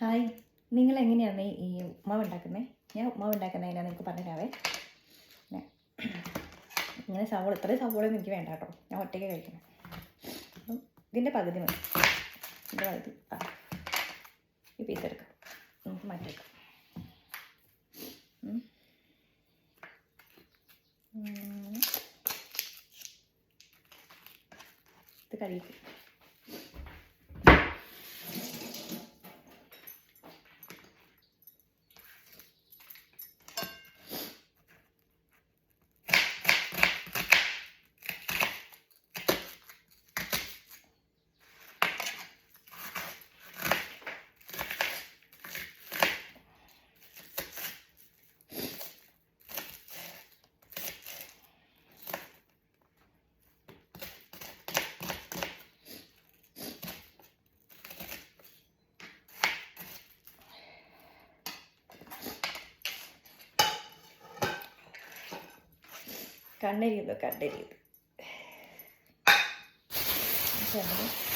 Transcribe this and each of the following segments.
Hi നിങ്ങൾ എങ്ങനെയാണ് ഈ ഉപ്മാവ് ഉണ്ടാക്കുന്നത്? ഞാൻ ഉപ്മാവ് ഉണ്ടാക്കുന്നത് നിങ്ങൾക്ക് പറഞ്ഞുതരാവേ ഞാൻ ഇങ്ങനെ സവോള ഇത്രയും സവോളയൊന്നും എനിക്ക് വേണ്ട കേട്ടോ. ഞാൻ ഒറ്റയ്ക്ക് കഴിക്കണം. അപ്പം ഇതിന്റെ പകുതി മതി. ഇതിന്റെ പകുതി ആ. ഈ പീസ് എടുക്കാം. നമുക്ക് മാറ്റിയെടുക്കാം. ഇത് കഴിക്കും കണ്ണെരിയുന്നു കണ്ണെരിയുന്നു.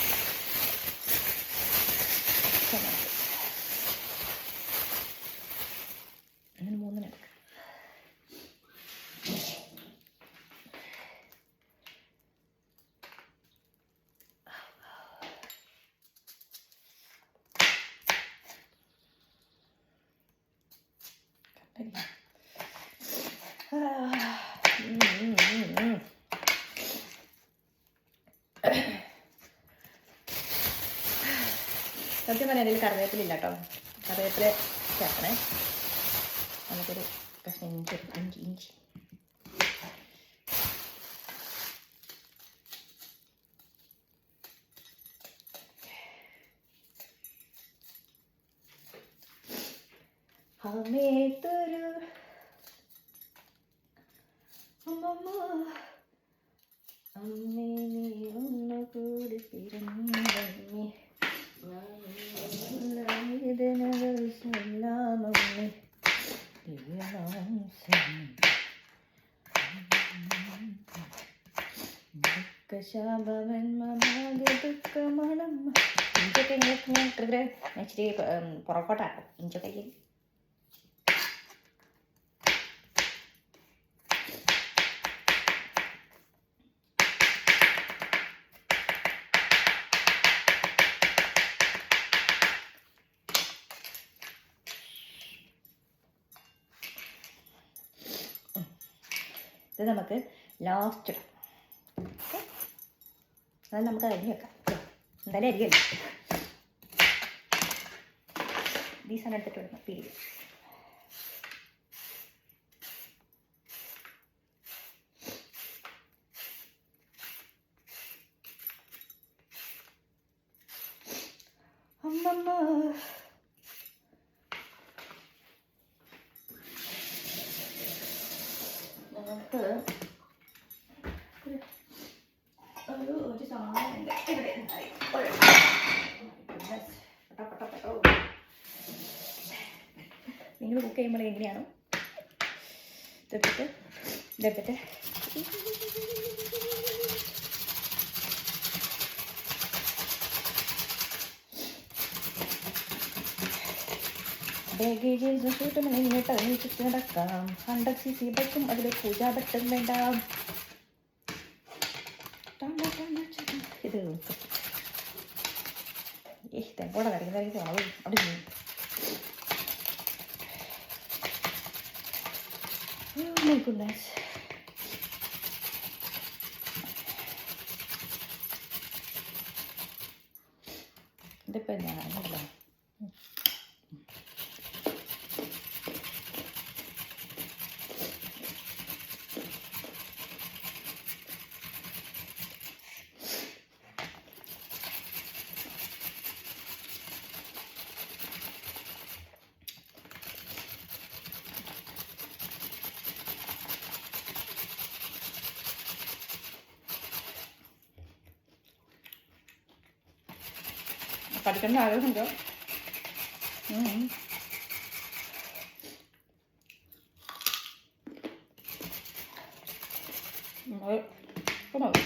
സത്യം പറഞ്ഞാൽ അതിൽ കറിവേപ്പിലില്ല കേട്ടോ കറിവേപ്പില ചേർക്കണേ. നമുക്കൊരു കഷ്ണം ഇഞ്ചി. ഇഞ്ചി ഇഞ്ചി. സമയത്തൊരു അമ്മമ്മ. അമ്മേ നീ ഒന്ന് കൂടി ഇഞ്ചൊക്കെ ഇങ്ങനെ ഇങ്ങനെ ഇച്ചിരി പുറകോട്ടാട്ടോ ഇഞ്ചൊക്കെ ഇത് നമുക്ക് ലാസ്റ്റ് ഇടാം. അത് നമുക്ക് അരിഞ്ഞ് വെക്കാം. എന്തായാലും അരിയല്ലേ? സാധനം എടുത്തിട്ട് വിടണം പീരി അമ്മമ്മ. നമുക്ക് ഒരു ഒരു ഒരു സാധനം ഉണ്ട്. ഇവിടെ ഉണ്ടായി. ഒരു- Goodness. പെട്ടോ, പെട്ടോ, പെട്ടോ. നിങ്ങൾ എങ്ങനെയാണ്. ഇതെടുത്തിട്ട് ഇതെടുത്തിട്ട്. നടക്കാം ഹൺഡ്രഡ് സി സി ബൈക്കും അതിൽ പൂജാ ബട്ടും വേണ്ട. ഇത്. ഏ തെങ്കോടെ കറിക്കുന്നതായിരിക്കും അവിടെ അവിടെ depende de la ആഗ്രഹമുണ്ടോ ഉം. ഉം, അത് ഇപ്പൊ മതി.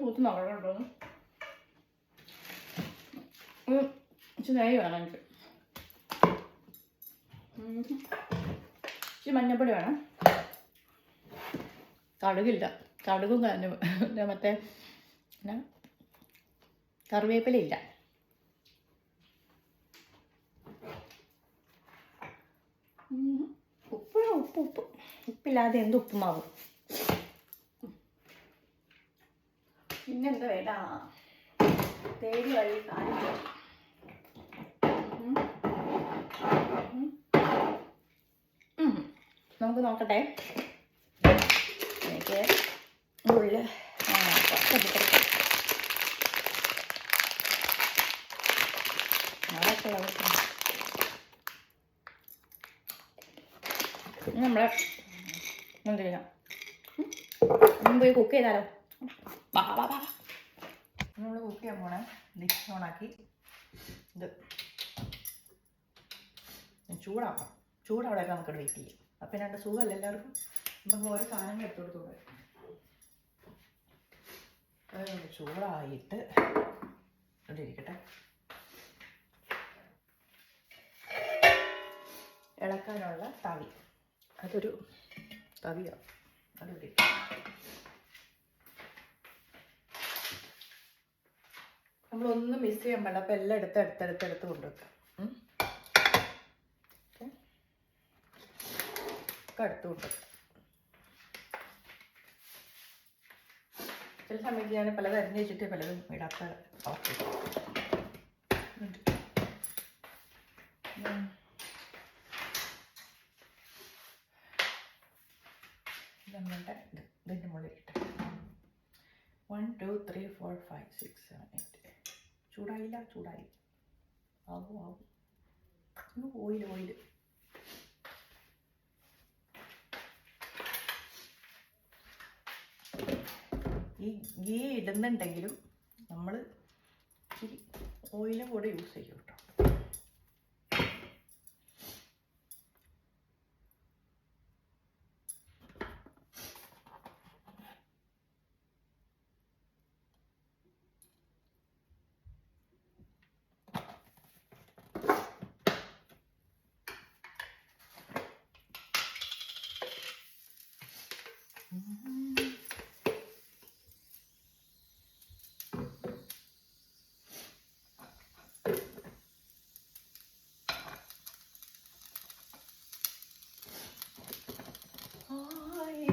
പൂത്ത് നോക്കണ്ടോ ഇച്ചിരി നെയ്യ് വേണം എനിക്ക്. ഇച്ചിരി മഞ്ഞപ്പൊടി വേണം കടുകില്ല കടുകും മറ്റേ പിന്നെ കറിവേപ്പിലയില്ല. ഉപ്പ് ഉപ്പ് ഉപ്പ് ഉപ്പില്ലാതെ എന്ത് ഉപ്പുമാവും പിന്നെന്താ വേണ്ട തേടി വഴി കാണിച്ചു നമുക്ക് നോക്കട്ടെ. എനിക്ക് ഉള്ളിൽ നമ്മളെ എന്ത് ചെയ്യാം? മുമ്പ് കുക്ക് ചെയ്താലോ? നമ്മൾ കുക്ക് ചെയ്യാൻ പോണേ. ഡിഷ് ഓണാക്കി. ഇത്. ചൂടാക്കാം. ചൂടവിടെ നമുക്ക് വെയിറ്റ് ചെയ്യാം. അപ്പം രണ്ട് സുഖമല്ല എല്ലാവർക്കും? നമുക്ക് ഓരോ സാധനങ്ങൾ എടുത്തു കൊടുത്തൂടെ ചൂടായിട്ട് ഇവിടെ ഇളക്കാനുള്ള തവി. അതൊരു തവിയാണ് അതിവിടെ നമ്മളൊന്നും മിസ് ചെയ്യാൻ പാടില്ല. അപ്പം എല്ലാം എടുത്ത് എടുത്ത് എടുത്ത് എടുത്ത് കൊണ്ടുവെക്കാം. എടുത്ത് കൊണ്ടുവെക്കാം. ചില സമയത്ത് ഞാൻ പലത് അരിഞ്ഞ് വെച്ചിട്ട് പലതും ഇടാത്ത ഓക്കെ നമ്മളുടെ ഇതിന്റെ മുകളിൽ ഇട്ട്. One two three four five six seven eight ചൂടായില്ല ചൂടായി. ആവും ആവും. ഓയിൽ ഓയിൽ ഈ ഗീ ഇടുന്നുണ്ടെങ്കിലും നമ്മൾ ഇച്ചിരി ഓയിലും കൂടെ യൂസ് ചെയ്യും കേട്ടോ.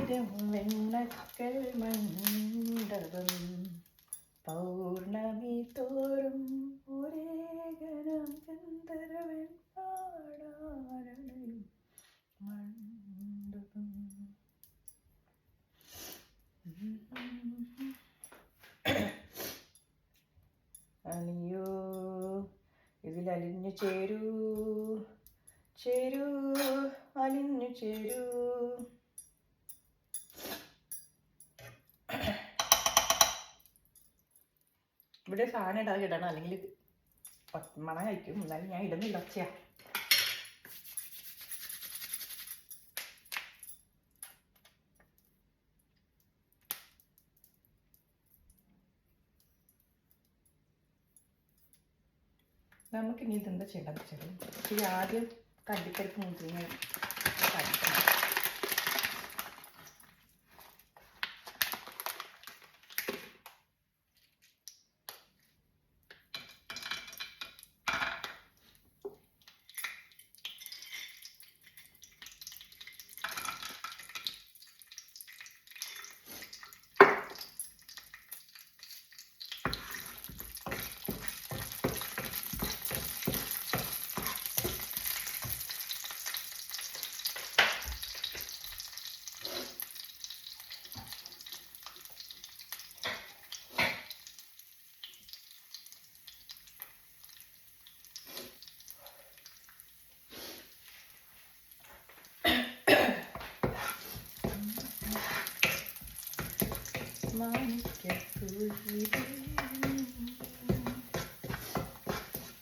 ആയിരം വെണ്ണക്കൾ മണ്ഡപം പൗർണമി തോറും ഒരേ ഗണം ചന്ദ്രവൻ പാടാരണയും മണ്ഡപം. അണിയോ ഇതിൽ അലിഞ്ഞു ചേരൂ ചേരൂ അലിഞ്ഞു ചേരൂ. ഇവിടെ സാധനം ഇടാതെ ഇടണം. അല്ലെങ്കിൽ മണം കഴിക്കും എന്നാലും ഞാൻ ഇടുന്നില്ല ഒച്ചയാ നമുക്കിനി ഇതെന്താ ചെയ്യേണ്ടത് വെച്ചാൽ ഈ ആദ്യം കണ്ടിപ്പരിപ്പ് മുന്തിരിങ്ങ കഴിക്കണം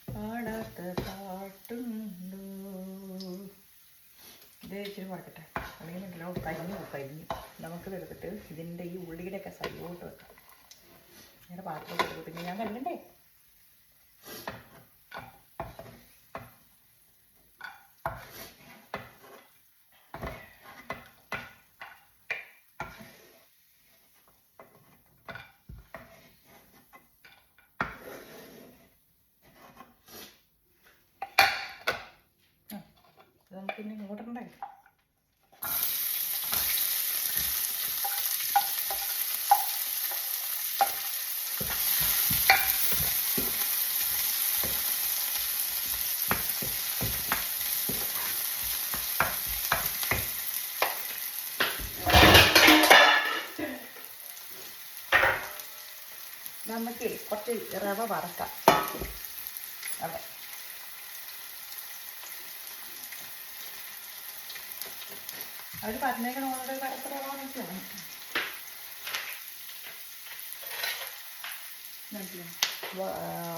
പാടാത്ത പാട്ടുണ്ടോ? ഇത് ഇച്ചിരി അല്ലെങ്കിൽ കരിഞ്ഞു പോകും, കരിഞ്ഞു. നമുക്ക് എടുത്തിട്ട് ഇതിന്റെ ഉള്ളിയുടെ ഒക്കെ സൈഡോട്ട് വെക്കാം നേരെ പാത്രം എടുത്തു പിന്നെ ഞാൻ കണ്ടേ ഇത് നമുക്ക് പിന്നെ ഇങ്ങോട്ടുണ്ടായി നമുക്ക് കുറച്ച് റവ വറക്കാം. അതെ. അവർ പറഞ്ഞേക്കണ ഓൾറെഡി കറുത്ത റവ മനസ്സിലാണ്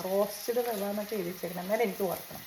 റോസ്റ്റഡ് റവ എന്നൊക്കെ എഴുതിച്ചേക്കണം. എന്നാലും എനിക്ക് ഓർക്കണം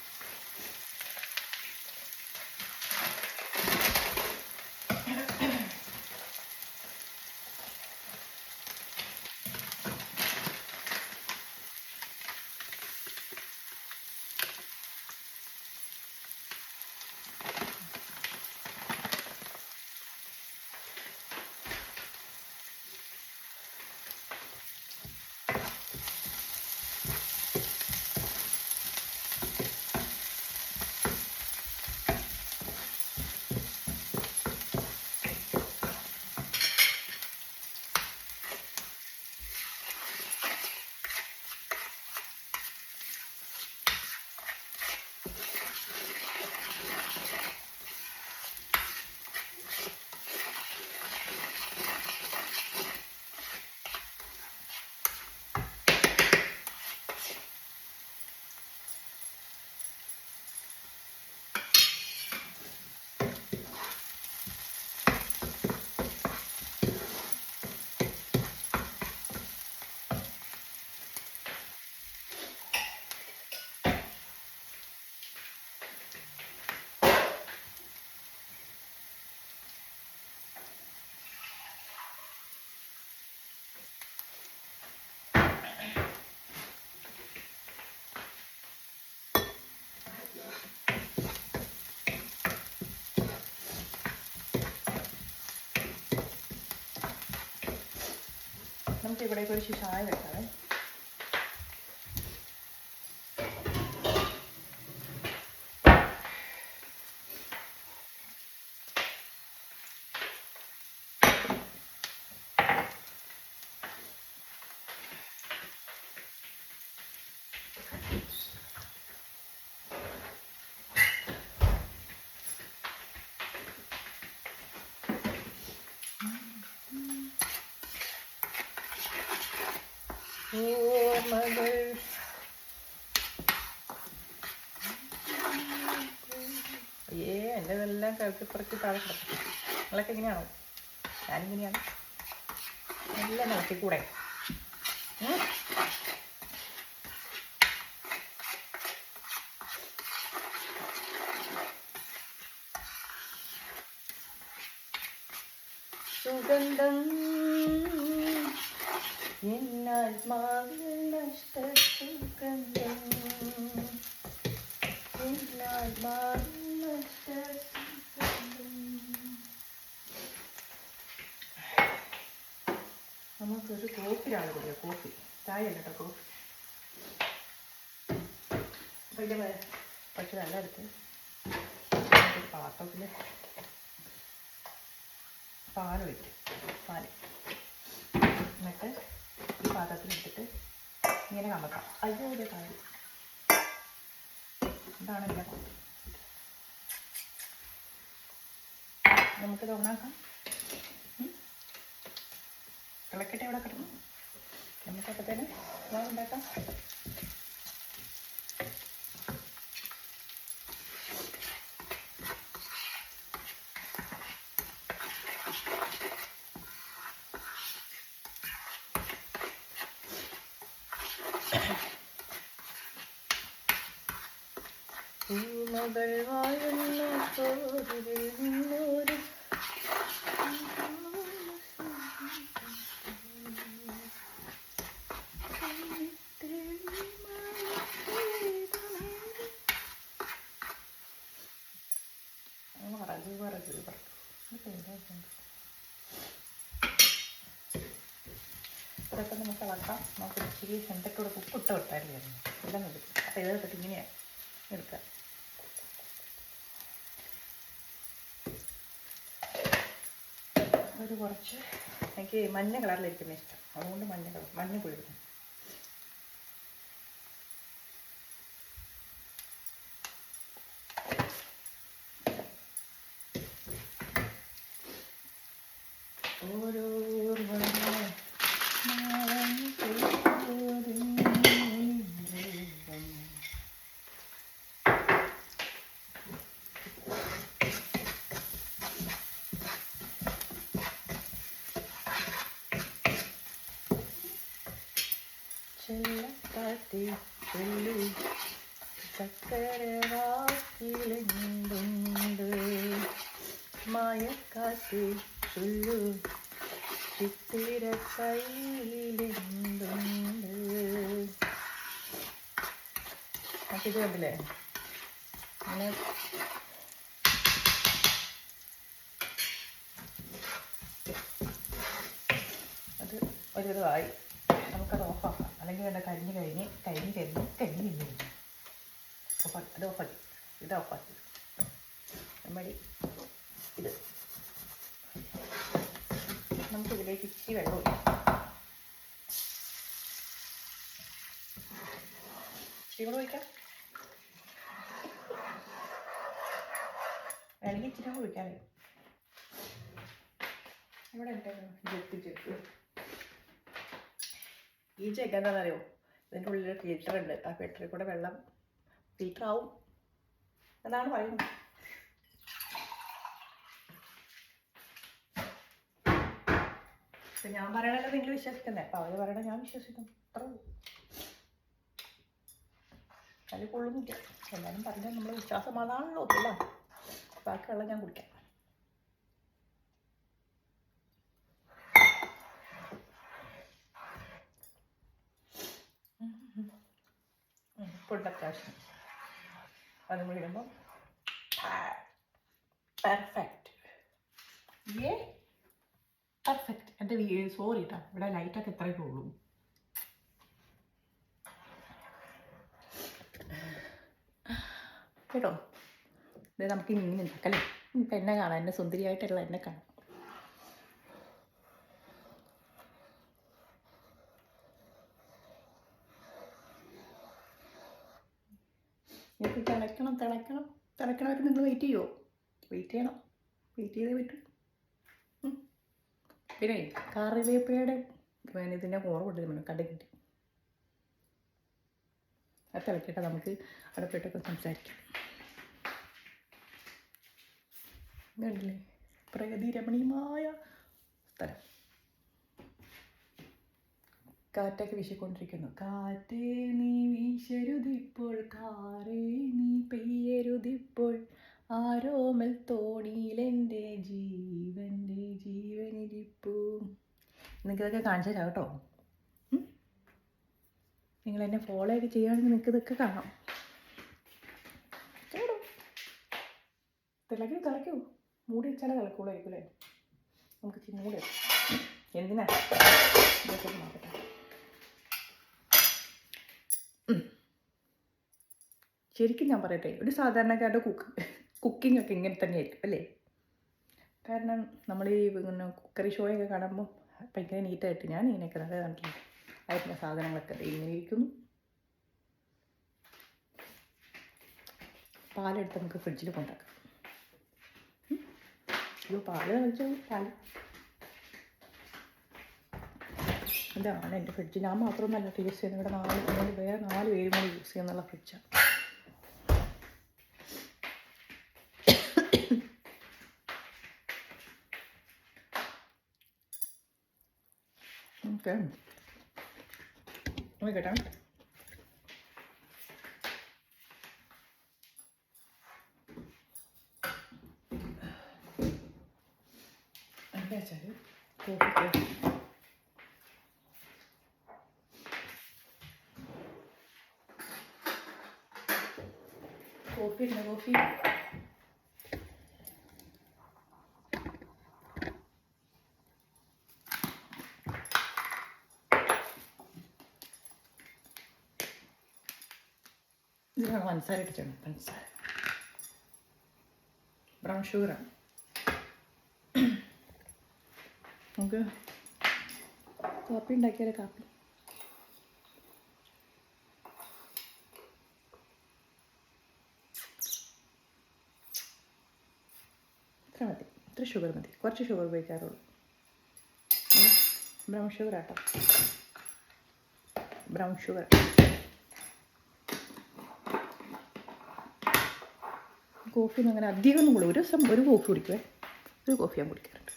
നമുക്ക് ഇവിടേക്ക് ഒരു ശിശായ വെക്കാവേ ഓർമ്മകൾ അയ്യേ എന്റെ പറക്കി താഴെ കിടക്കും നിങ്ങളൊക്കെ എങ്ങനെയാണോ ഞാനിങ്ങനെയാണ്. നല്ല നടത്തിക്കൂടെ. സുഗന്ധം എന്നാത്മാവിൽ നഷ്ടസുഗന്ധം എന്നാത്മാവിൽ നഷ്ടസുഗന്ധം നമുക്കൊരു കോപ്പിലാണ് കൂടിയ കോപ്പി ചായ കേട്ടോ കോപ്പി വലിയ പക്ഷെ നല്ല അടുത്ത് പാത്രത്തിൽ പാൽ വയ്ക്കും പാൽ എന്നിട്ട് ഇട്ടിട്ട് ഇങ്ങനെ കമക്കാം അയ്യോ ഒരു കാര്യം. ഇതാണ് എന്റെ നമുക്ക് തോന്നാക്കാം തിളക്കട്ടെ അവിടെ കിടന്നു? നമുക്ക് തന്നെ ഉണ്ടാക്കാം. മകൾ വാഴുന്ന പോരിൽ നിന്നോരു ഇതൊക്കെ നമുക്ക് വളർത്താം. നമുക്ക് ഇച്ചിരി ചെണ്ടയ്ക്കൂടെ ഉപ്പിട്ട് വിട്ടായിരുന്നു എല്ലാം കിട്ടും അപ്പോൾ ഇതൊക്കെ ഇങ്ങനെയാണ് ഒരു കുറച്ച് എനിക്ക് മഞ്ഞ കളറിലിരിക്കുന്ന ഇഷ്ടം. അതുകൊണ്ട് മഞ്ഞ കളർ മഞ്ഞ കുഴിക്കും ചിത്തിര കയ്യിലെന്തുണ്ട് ഇത് കണ്ടില്ലേ അങ്ങനെ അത് ഒരുവിധമായി നമുക്കത് ഓഫാക്കാം. അല്ലെങ്കിൽ വേണ്ട കരിഞ്ഞ് കഴിഞ്ഞ് കരിഞ്ഞ് കരിഞ്ഞ് കരിഞ്ഞ് കഴിഞ്ഞ് കഴിഞ്ഞു ഓഫാക്കി. അത് ഓഫാക്കി. ഇത് ഓഫാക്കി. നമ്മുടെ ഇത്. നമുക്ക് ഇതിലേക്ക് ഇച്ചിരി വെള്ളം ഒഴിക്കാം. ഇച്ചിരി കൂടെ ഒഴിക്കാം. വേണമെങ്കിൽ ഇച്ചിരി ഈ ചെക്ക് എന്താണെന്നറിയോ? ഇതിന്റെ ഉള്ളിൽ ഫിൽറ്റർ ഉണ്ട്. ആ ഫിൽറ്ററിൽ കൂടെ വെള്ളം ഫിൽറ്റർ ആവും. എന്നാണ് പറയുന്നത്. ഇപ്പം ഞാൻ പറയണല്ലോ നിങ്ങൾ വിശ്വസിക്കണ്ടേ അപ്പം അവർ പറയണ ഞാൻ വിശ്വസിക്കും അത്രേ അതിൽ കൊള്ളുന്നില്ല. എല്ലാവരും പറഞ്ഞാൽ നമ്മൾ വിശ്വാസം അതാണല്ലോ ഒത്തില്ല ബാക്കിയുള്ള ഞാൻ കുടിക്കാം. ഫുഡ് അത്യാവശ്യം. അതും പെർഫെക്റ്റ് ഏ പെർഫെക്റ്റ് എന്റെ സോറി കേട്ടോ ഇവിടെ ലൈറ്റൊക്കെ ഇത്രയൊക്കെ ഉള്ളൂ. കേട്ടോ? ഇത് നമുക്ക് ഇനി ഇങ്ങനെ ഉണ്ടാക്കല്ലേ ഇപ്പം എന്നെ കാണാം. എന്നെ സുന്ദരിയായിട്ടുള്ള എന്നെ കാണാം. ഇത് തിളയ്ക്കണം തിളയ്ക്കണം തിളയ്ക്കണവരെ നിങ്ങൾ വെയിറ്റ് ചെയ്യുമോ വെയിറ്റ് ചെയ്യണം. വെയിറ്റ് ചെയ്തേ പറ്റും. പിന്നെ കറിവേപ്പിലയുടെ ഇതിന്റെ കുറവുണ്ട് നമ്മൾ കടകിട്ട് അത് തിളക്കട്ടെ നമുക്ക് അവിടെ പോയിട്ടൊക്കെ സംസാരിക്കാം. കണ്ടില്ലേ പ്രകൃതി രമണീയമായ സ്ഥലം. കാറ്റൊക്കെ വീശിക്കൊണ്ടിരിക്കുന്നു. കാറ്റേ നീ വീശരുതിപ്പോൾ കാറേ നീ പെയ്യരുതിപ്പോൾ ആരോമൽ തോണിയിലെന്റെ ജീവന്റെ ജീവനിരിപ്പൂ. നിങ്ങൾക്കിതൊക്കെ കാണിച്ചു തരാം കേട്ടോ. നിങ്ങൾ എന്നെ ഫോളോ ഒക്കെ ചെയ്യുകയാണെങ്കിൽ നിങ്ങൾക്ക് ഇതൊക്കെ കാണാം തിളക്കി തിളക്കൂ. മൂടി വെച്ചാലേ തിളക്കുള്ളായിരിക്കും അല്ലേ? നമുക്ക് മൂടി. എന്തിനാ? ശരിക്കും ഞാൻ പറയട്ടെ ഒരു സാധാരണക്കാരുടെ കുക്ക്. കുക്കിംഗ് ഒക്കെ ഇങ്ങനെ തന്നെയായിരിക്കും അല്ലേ? കാരണം നമ്മൾ ഈ പിന്നെ കുക്കറി ഷോയൊക്കെ കാണുമ്പോൾ ഭയങ്കര നീറ്റായിട്ട് ഞാൻ ഇങ്ങനെയൊക്കെ നല്ല കണ്ടില്ല അതിന്റെ സാധനങ്ങളൊക്കെ ഇങ്ങനെ ഇരിക്കുന്നു. പാലെടുത്ത് നമുക്ക് ഫ്രിഡ്ജിൽ കൊണ്ടാക്കാം. അയ്യോ പാൽ കഴിച്ചു പാൽ. ഇതാണ് എന്റെ ഫ്രിഡ്ജ് ഞാൻ മാത്രമൊന്നല്ല യൂസ് ചെയ്യുന്നത് ഇവിടെ നാല് വേറെ നാല് പേരും കൂടി യൂസ് ചെയ്യുന്നുള്ള ഫ്രിഡ്ജാണ് ഓക്കെ. നോക്കട്ടെ എന്താ വെച്ചാൽ കോഫിക്ക്. കോഫി ഉണ്ട്? കോഫി. ഇതിലാണ് പഞ്ചസാര ഇട്ടിട്ടുണ്ട് പഞ്ചസാര ബ്രൗൺ ഷുഗറാണ് നമുക്ക് കാപ്പി ഉണ്ടാക്കിയാലേ കാപ്പി? ഇത്ര മതി. ഇത്ര ഷുഗർ മതി. കുറച്ച് ഷുഗർ ഉപയോഗിക്കാറുള്ളൂ. ബ്രൗൺ ഷുഗർ ആട്ടോ. ബ്രൗൺ ഷുഗർ കോഫി ഒന്നും അങ്ങനെ അധികം ഒന്നും ഒരു ദിവസം ഒരു കോഫി കുടിക്കുവേ. ഒരു കോഫി ഞാൻ കുടിക്കാറുണ്ട്.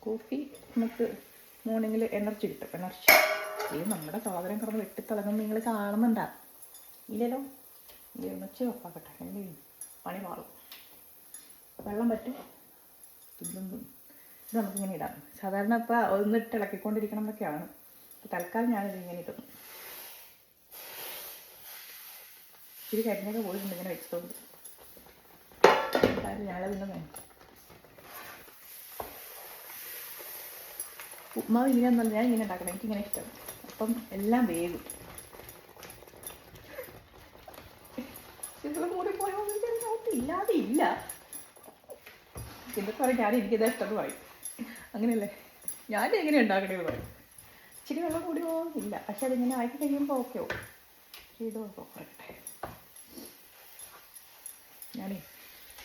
കോഫി നമുക്ക് മോർണിംഗിൽ എനർജി കിട്ടും. എനർജി ഈ നമ്മുടെ സാധനം കിടന്ന് വെട്ടിത്തിളങ്ങുമ്പോൾ നിങ്ങൾ കാണുന്നുണ്ടാ? ഇല്ലല്ലോ. ഇത് ഉണച്ച് ഉറപ്പാക്കട്ടെ. എന്റെ പണി മാറും. വെള്ളം പറ്റും. ഇത് നമുക്കിങ്ങനെ ഇടാം. സാധാരണ ഇപ്പോൾ ഒന്നിട്ട് ഇളക്കിക്കൊണ്ടിരിക്കണം എന്നൊക്കെയാണ്. തൽക്കാലം ഞാനിത് ഇങ്ങനെ ഇടുന്നു ഇത് കരിഞ്ഞൊക്കെ പോയിട്ടുണ്ട് ഇങ്ങനെ വെച്ചിട്ടുണ്ട് എന്തായാലും ഞാനതിന്റെ വേണം ഉപ്മാവ് ഇങ്ങനെ ഒന്നല്ല ഞാൻ ഇങ്ങനെ ഉണ്ടാക്കണം എനിക്കിങ്ങനെ ഇഷ്ടം. അപ്പം എല്ലാം വേഗം ഇല്ലാതെ ഇല്ല. പിന്നെ പറയും ഞാൻ എനിക്കിതാ ഇഷ്ടം എന്ന് പറയും. അങ്ങനെയല്ലേ? ഞാൻ എങ്ങനെ ഉണ്ടാക്കണേന്ന് പറയും. ഇച്ചിരി വെള്ളം കൂടിയോ? ഇല്ല. പക്ഷെ അതിങ്ങനെ ആക്കി കഴിയുമ്പോൾ ഓക്കെ ഓ ചെയ്തോ പറയട്ടെ ഞാനേ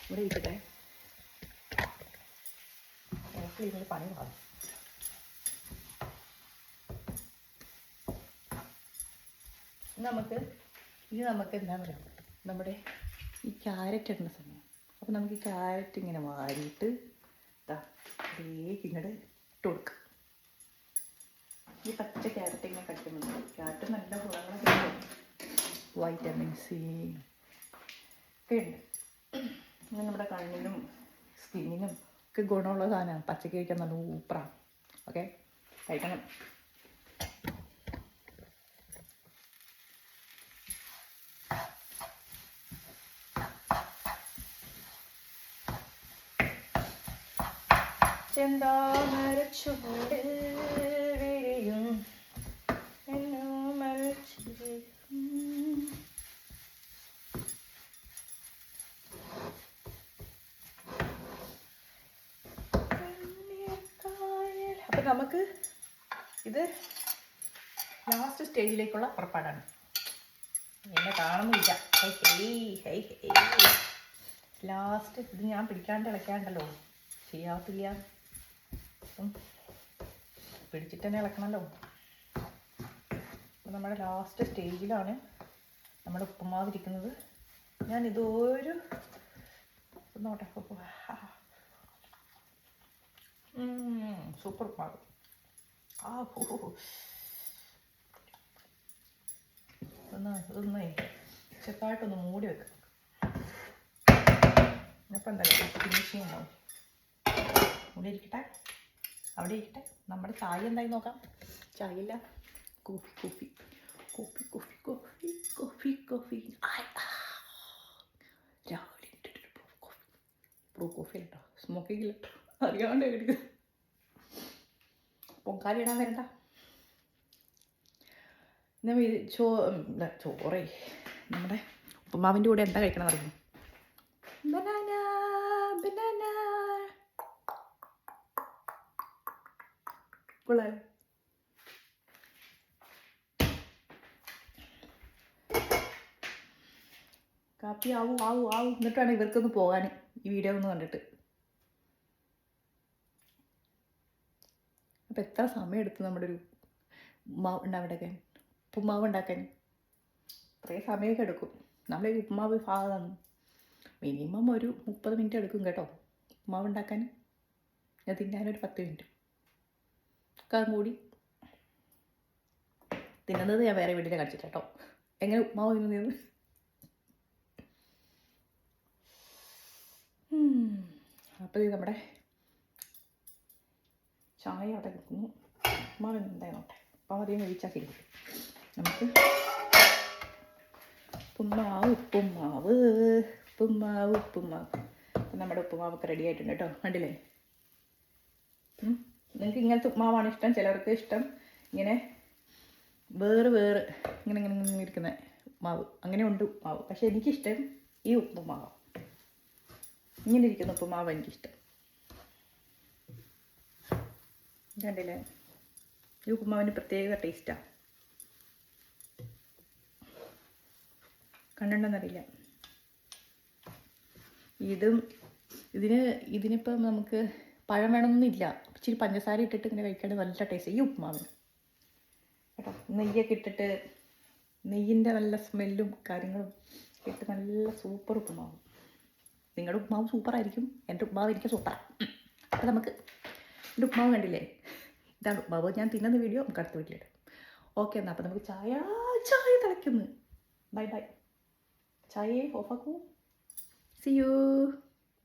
ഇവിടെ ഇരിക്കട്ടെ. എനിക്ക് ഇതിന് പണി നമുക്ക് ഇത് നമുക്ക് എന്താ പറയുക നമ്മുടെ ഈ ക്യാരറ്റ് ഇടുന്ന സമയം. അപ്പോൾ നമുക്ക് ഈ ക്യാരറ്റ് ഇങ്ങനെ വാരിയിട്ട് ഇതാ ഇതിലേക്ക് ഇങ്ങോട്ട് ഇട്ട് കൊടുക്കുക ഈ പച്ച ക്യാരറ്റ് ഇങ്ങനെ കഴിക്കുന്നുണ്ട് ക്യാരറ്റ് നല്ല ഗുണങ്ങളൊക്കെ വൈറ്റമിൻ സി ഒക്കെ ഉണ്ട്. പിന്നെ നമ്മുടെ കണ്ണിനും സ്കിന്നിനും ഒക്കെ ഗുണമുള്ള സാധനമാണ്. പച്ചക്ക് കഴിക്കാൻ നല്ല ഊപ്പറാണ് ഓക്കെ കഴിക്കണം. ചെന്താമരച്ചുവടിൽ നമുക്ക് ഇത് ലാസ്റ്റ് സ്റ്റേജിലേക്കുള്ള പുറപ്പാടാണ്. എന്നെ കാണുന്നില്ല. Hi hi hi hi. Last ഇത് ഞാൻ പിടിക്കാണ്ട് ഇളക്കാണ്ടല്ലോ ശരിയാവത്തില്ല. പിടിച്ചിട്ട് തന്നെ ഇളക്കണമല്ലോ അപ്പം നമ്മുടെ ലാസ്റ്റ് സ്റ്റേജിലാണ് നമ്മുടെ ഉപ്പുമാവ് ഇരിക്കുന്നത്. ഞാൻ ഇതൊരു നോട്ടെ സൂപ്പർ ഉപ്പുമാവ് ആ ഹോ. ഒന്ന് ഇതൊന്നേ ചെറുതായിട്ടൊന്ന് മൂടി വെക്കാം അപ്പം എന്തായാലും ഫിനിഷിങ് ഉണ്ടാവും ഇവിടെ ഇരിക്കട്ടെ അവിടെ ഇരിക്കട്ടെ നമ്മുടെ ചായ എന്തായി നോക്കാം. ചായ ഇല്ല coffee. Coffee coffee coffee coffee coffee. Coffee രാവിലെ ഇട്ടിട്ടൊരു കോഫി. കേട്ടോ സ്മോക്കിംഗ് ഇല്ല അറിയാണ്ട് എടുക്കുക പൊങ്കാല ഇടാൻ വരണ്ട. എന്നാ ചോ ചോറേ. നമ്മുടെ ഉപ്പുമാവിന്റെ കൂടെ എന്താ കഴിക്കണം അറിയുന്നു ബനാന ബനാന. കൊള്ളാലോ. കാപ്പി ആവൂ ആവൂ ആവൂ. എന്നിട്ടാണ് ഇവർക്കൊന്ന് പോകാൻ ഈ വീഡിയോ ഒന്ന് കണ്ടിട്ട്. അപ്പം എത്ര സമയമെടുത്തു നമ്മുടെ ഒരു ഉപ്മാവ് ഉണ്ടാക്കാൻ ഉപ്പുമാവ് ഉണ്ടാക്കാൻ? ഇത്രയും സമയമൊക്കെ എടുക്കും. നമ്മൾ ഈ ഉപ്പുമാവ് ഭാഗമാണ് മിനിമം ഒരു മുപ്പത് മിനിറ്റ് എടുക്കും കേട്ടോ ഉപ്പുമാവ് ഉണ്ടാക്കാൻ. ഞാൻ തിന്നാനൊരു പത്ത് മിനിറ്റ്. കാരം കൂടി തിന്നുന്നത് ഞാൻ വേറെ വീട്ടിൽ കാണിച്ചിട്ട് കേട്ടോ. എങ്ങനെ ഉപ്പുമാവ് തിന്നുന്നത്? അപ്പോൾ ഇത് നമ്മുടെ ചായ അവിടെ നിൽക്കുന്നു ഉപ്പുമാവ് എന്തായി നോട്ടെ ഉപ്പുമാവ് അധികം കഴിച്ചാക്കിയിരിക്കും നമുക്ക് ഉപ്പുമാവ് ഉപ്പുമാവ് ഉപ്പുമാവ് ഉപ്പുമാവ്. നമ്മുടെ ഉപ്പുമാവൊക്കെ റെഡി ആയിട്ടുണ്ട് കേട്ടോ. കണ്ടില്ലേ? നിങ്ങൾക്ക് ഇങ്ങനത്തെ ഉപ്പുമാവാണ് ഇഷ്ടം. ചിലർക്ക് ഇഷ്ടം. ഇങ്ങനെ വേറെ വേറെ ഇങ്ങനെ ഇങ്ങനെ ഇങ്ങനെ ഇരിക്കുന്ന ഉപ്പുമാവ്. അങ്ങനെ ഉണ്ട് ഉപ്പുമാവ്. പക്ഷെ എനിക്കിഷ്ടം ഈ ഉപ്പുമാവ്. ഇങ്ങനെ ഇരിക്കുന്ന ഉപ്പുമാവ് എനിക്കിഷ്ടം. കണ്ടില്ലേ? ഈ ഉപ്പുമാവിന് പ്രത്യേക ടേസ്റ്റാണ് കണ്ടിട്ടുണ്ടെന്നറിയില്ല ഇതും ഇതിന് ഇതിനിപ്പം നമുക്ക് പഴം വേണമെന്നില്ല. ഇച്ചിരി പഞ്ചസാര ഇട്ടിട്ട് ഇങ്ങനെ കഴിക്കാണ്ട് നല്ല ടേസ്റ്റ് ഈ ഉപ്പുമാവിന്. കേട്ടോ? നെയ്യൊക്കെ ഇട്ടിട്ട് നെയ്യിന്റെ നല്ല സ്മെല്ലും കാര്യങ്ങളും ഇട്ട് നല്ല സൂപ്പർ ഉപ്പുമാവ്. നിങ്ങളുടെ ഉപ്പുമാവ് സൂപ്പറായിരിക്കും എന്റെ ഉപ്പുമാവ് എനിക്ക് സൂപ്പറാണ് അപ്പം നമുക്ക് എന്റെ ഉപ്പുമാവ് കണ്ടില്ലേ? ഇതാണ് ഉപ്മാവ്. ഞാൻ തിന്നുന്ന വീഡിയോ നമുക്ക് അടുത്ത വീട്ടിലിടാം. ഓക്കെ എന്നാൽ അപ്പോൾ നമുക്ക് ചായ ചായ തിളയ്ക്കുന്നു. ബൈ ബൈ ചായയെ ഓഫാക്കൂ സി യു